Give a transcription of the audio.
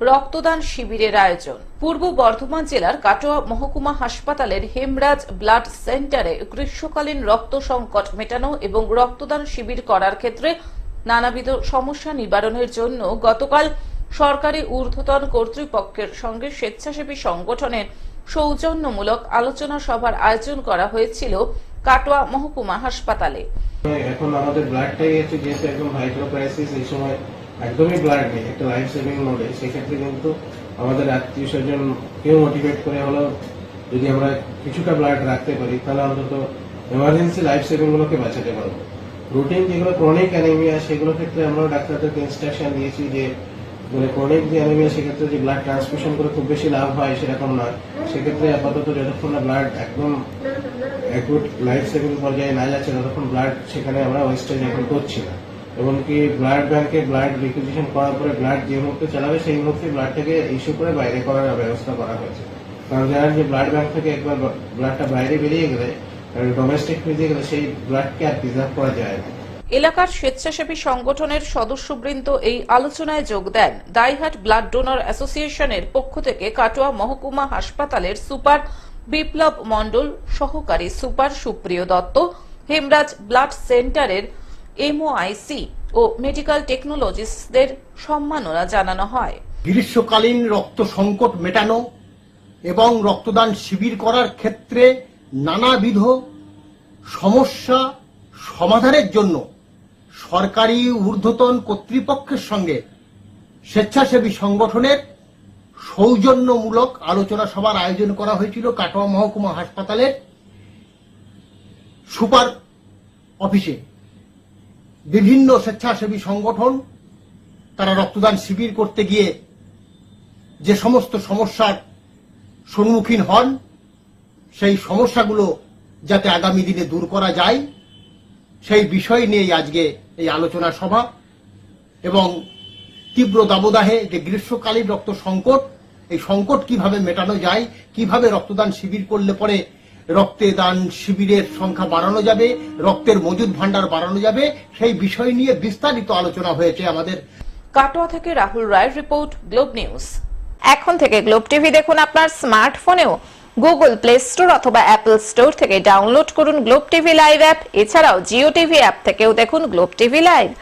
রক্তদান শিবিরের আয়োজন। পূর্ব বর্ধমান জেলার কাটোয়া মহকুমা হাসপাতালের হেমরাজ ব্লাড সেন্টারে গ্রীষ্মকালীন রক্ত সংকট মেটানো এবং রক্তদান শিবির করার ক্ষেত্রে নানাবিধ সমস্যা নিবারণের জন্য গতকাল সরকারি ঊর্ধ্বতন কর্তৃপক্ষের সঙ্গে স্বেচ্ছাসেবী সংগঠনের সৌজন্যমূলক আলোচনা সভার আয়োজন করা হয়েছিল কাটোয়া মহকুমা হাসপাতালে। এখন আমাদের যেহেতু একদম এই সময় একদমই ব্লাড নেই। একটা লাইফ সেভিং মোডে সেক্ষেত্রে কিন্তু আমাদের আত্মীয় স্বজন কেউ মোটিভেট করে হলেও যদি আমরা কিছুটা ব্লাড রাখতে পারি, তাহলে অন্তত এমার্জেন্সি লাইফ সেভিং গুলোকে বাঁচাতে পারব। রুটিন যেগুলো ক্রনিক অ্যানিমিয়া সেগুলো ক্ষেত্রে আমরা ডাক্তারদেরকে ইনস্ট্রাকশন দিয়েছি যে মানে ক্রনিক যে অ্যানিমিয়া সেক্ষেত্রে যে ব্লাড ট্রান্সফিউশন করে খুব বেশি লাভ হয় সেরকম নয়। সেক্ষেত্রে আপাতত যতক্ষণ না ব্লাড একদম অ্যাকুট লাইফ সেভিং পর্যায়ে না যাচ্ছে, ততক্ষণ ব্লাড সেখানে আমরা ওয়েস্টেজ এখন করছি না। এমনকি ব্লাড ব্যাংকে ব্লাড রিকুইজিশন করার পরে ব্লাড যে মুহূর্তে চালাবে সেই মুহূর্তে ব্লাডটাকে ইস্যু করে বাইরে করার ব্যবস্থা করা হয়েছে। কারণ জানেন যে ব্লাড ব্যাংক থেকে একবার ব্লাডটা বাইরে বেরিয়ে গেলে ডোমেস্টিক বেরিয়ে গেলে সেই ব্লাডকে আর প্রিজার্ভ করা যায় না। এলাকার স্বেচ্ছাসেবী সংগঠনের সদস্যবৃন্দ এই আলোচনায় যোগ দেন দাইহাট ব্লাড ডোনার অ্যাসোসিয়েশনের পক্ষ থেকে কাটোয়া মহকুমা হাসপাতালের সুপার বিপ্লব মণ্ডল সহকারী সুপার সুপ্রিয় দত্ত, হেমরাজ ব্লাড সেন্টারের এমওআইসি ও মেডিকেল টেকনোলজিস্টদের সম্মাননা জানানো হয়। গ্রীষ্মকালীন রক্ত সংকট মেটানো এবং রক্তদান শিবির করার ক্ষেত্রে নানাবিধ সমস্যা সমাধানের জন্য সরকারি ঊর্ধ্বতন কর্তৃপক্ষের সঙ্গে স্বেচ্ছাসেবী সংগঠনের সৌজন্যমূলক আলোচনা সভার আয়োজন করা হয়েছিল কাটোয়া মহকুমা হাসপাতালের সুপার অফিসে। বিভিন্ন স্বেচ্ছাসেবী সংগঠন তারা রক্তদান শিবির করতে গিয়ে যে সমস্ত সমস্যার সম্মুখীন হন, সেই সমস্যাগুলো যাতে আগামী দিনে দূর করা যায়, সেই বিষয় নিয়েই আজকে এই আলোচনা সভা এবং তীব্র দাবদাহে যে গ্রীষ্মকালীন রক্ত সংকট, এই সংকট কীভাবে মেটানো যায়, কীভাবে রক্তদান শিবির করলে পরে রক্তে দান শিবিরের সংখ্যা বাড়ানো যাবে, রক্তের মজুদ ভান্ডার বাড়ানো যাবে, সেই বিষয় নিয়ে বিস্তারিত আলোচনা হয়েছে আমাদের। কাটোয়া থেকে রাহুল রায়ের রিপোর্ট, গ্লোব নিউজ। এখন থেকে গ্লোব টিভি দেখুন আপনার স্মার্টফোনেও। গুগল প্লে স্টোর অথবা অ্যাপল স্টোর থেকে ডাউনলোড করুন গ্লোব টিভি লাইভ অ্যাপ। এছাড়াও জিও টিভি অ্যাপ থেকেও দেখুন গ্লোব টিভি লাইভ।